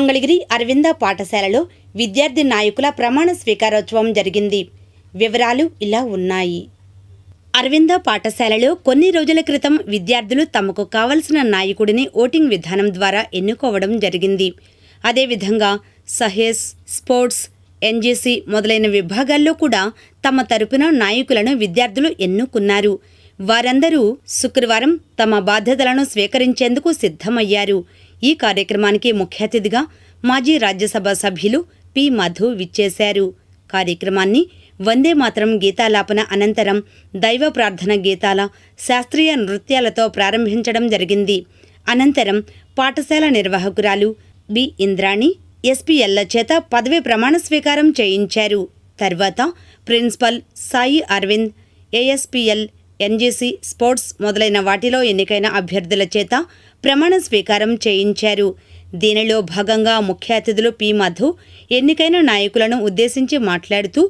మంగళగిరి అరవింద పాఠశాలలో విద్యార్థి నాయకుల ప్రమాణ స్వీకారోత్సవం జరిగింది. వివరాలు ఇలా ఉన్నాయి. అరవింద పాఠశాలలో కొన్ని రోజుల క్రితం విద్యార్థులు తమకు కావలసిన నాయకుడిని ఓటింగ్ విధానం ద్వారా ఎన్నుకోవడం జరిగింది. అదేవిధంగా సహేస్ స్పోర్ట్స్ ఎన్జీసీ మొదలైన విభాగాల్లో కూడా తమ తరపున నాయకులను విద్యార్థులు ఎన్నుకున్నారు. వారందరూ శుక్రవారం తమ బాధ్యతలను స్వీకరించేందుకు సిద్ధమయ్యారు. ఈ కార్యక్రమానికి ముఖ్య అతిథిగా మాజీ రాజ్యసభ సభ్యులు పి. మధు విచ్చేశారు. కార్యక్రమాన్ని వందే మాతరం గీతాలాపన అనంతరం దైవ ప్రార్థన గీతాల శాస్త్రీయ నృత్యాలతో ప్రారంభించడం జరిగింది. అనంతరం పాఠశాల నిర్వాహకురాలు బి. ఇంద్రాణి ఎస్పీఎల్ల చేత పదవి ప్రమాణ స్వీకారం చేయించారు. తర్వాత principal Sai Aravind ASPL NGC sports మొదలైన వాటిలో ఎన్నికైన అభ్యర్థుల చేత ప్రమాణ స్వీకారం చేయించారు. దీనిలో భాగంగా ముఖ్య అతిథులు పి. మధు ఎన్నికైన నాయకులను ఉద్దేశించి మాట్లాడుతూ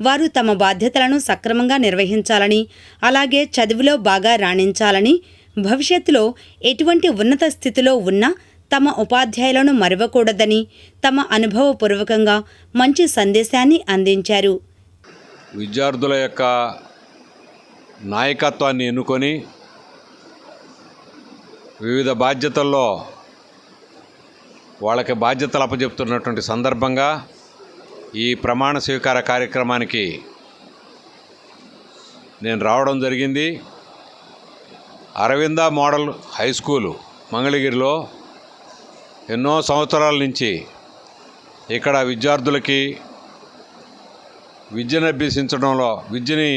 వారు తమ బాధ్యతలను సక్రమంగా నిర్వహించాలని అలాగే చదువులో బాగా రాణించాలని భవిష్యత్తులో ఎటువంటి ఉన్నత స్థితిలో ఉన్నా తమ ఉపాధ్యాయులను మరవకూడదని తమ అనుభవపూర్వకంగా మంచి సందేశాన్ని అందించారు. విద్యార్థుల యొక్క నాయకత్వాన్ని ఎన్నుకొని వివిధ బాధ్యతల్లో వాళ్ళకి బాధ్యతలు అప్పచెప్తున్నటువంటి సందర్భంగా ఈ ప్రమాణ స్వీకార కార్యక్రమానికి నేను రావడం జరిగింది. అరవింద మోడల్ హై స్కూలు మంగళగిరిలో ఎన్నో సంవత్సరాల నుంచి ఇక్కడ విద్యార్థులకి విద్యను అభ్యసించడంలో విద్యని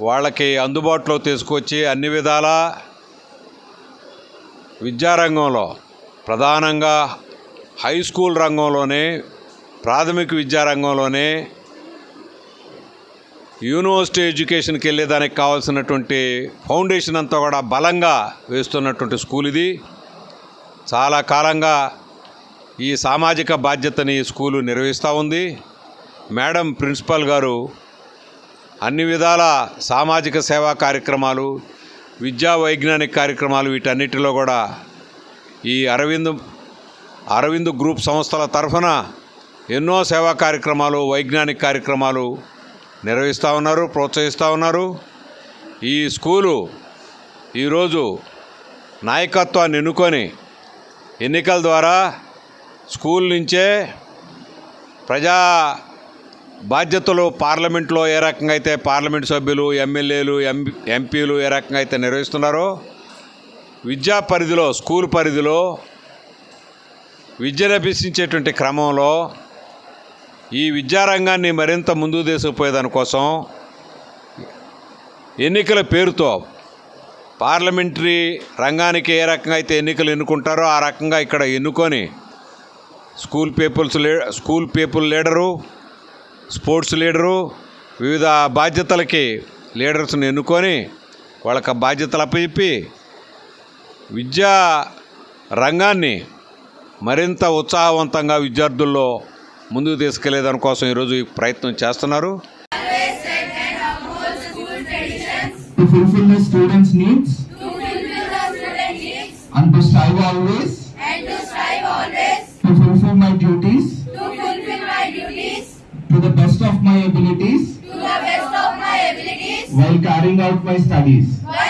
వాళ్ళకి అందుబాటులో తీసుకొచ్చి అన్ని విధాలా విద్యారంగంలో ప్రధానంగా హై స్కూల్ రంగంలోనే ప్రాథమిక విద్యారంగంలోనే యూనివర్సిటీ ఎడ్యుకేషన్కి వెళ్ళేదానికి కావాల్సినటువంటి ఫౌండేషన్ అంతా కూడా బలంగా వేస్తున్నటువంటి స్కూల్ ఇది. చాలా కాలంగా ఈ సామాజిక బాధ్యతని ఈ స్కూలు నిర్వహిస్తూ ఉంది. మేడం ప్రిన్సిపల్ గారు అన్ని విధాల సామాజిక సేవా కార్యక్రమాలు విద్యా వైజ్ఞానిక కార్యక్రమాలు వీటన్నిటిలో కూడా ఈ అరవింద్ అరవింద్ గ్రూప్ సంస్థల తరఫున ఎన్నో సేవా కార్యక్రమాలు వైజ్ఞానిక కార్యక్రమాలు నిర్వహిస్తూ ఉన్నారు ప్రోత్సహిస్తూ ఉన్నారు. ఈ స్కూలు ఈరోజు నాయకత్వాన్ని ఎన్నుకొని ఎన్నికల ద్వారా స్కూల్ నుంచే ప్రజా బాధ్యతలు పార్లమెంట్లో ఏ రకంగా అయితే పార్లమెంట్ సభ్యులు ఎమ్మెల్యేలు ఎం ఎంపీలు ఏ రకంగా అయితే నిర్వహిస్తున్నారో విద్యా పరిధిలో స్కూల్ పరిధిలో విద్యను అభ్యసించేటువంటి క్రమంలో ఈ విద్యారంగాన్ని మరింత ముందుకు తీసుకుపోయేదానికోసం ఎన్నికల పేరుతో పార్లమెంటరీ రంగానికి ఏ రకంగా అయితే ఎన్నికలు ఎన్నుకుంటారో ఆ రకంగా ఇక్కడ ఎన్నుకొని స్కూల్ పీపుల్స్ లీ school people leader sports leader వివిధ బాధ్యతలకి లీడర్స్ని ఎన్నుకొని వాళ్ళకి బాధ్యతలు అప్పచెప్పి విద్యా రంగాన్ని మరింత ఉత్సాహవంతంగా విద్యార్థుల్లో ముందుకు తీసుకెళ్ళేదానికోసం ఈరోజు ఈ ప్రయత్నం చేస్తున్నారు. To fulfill the students' needs. And to strive always. Best of my abilities to the best of my abilities while carrying out my studies. while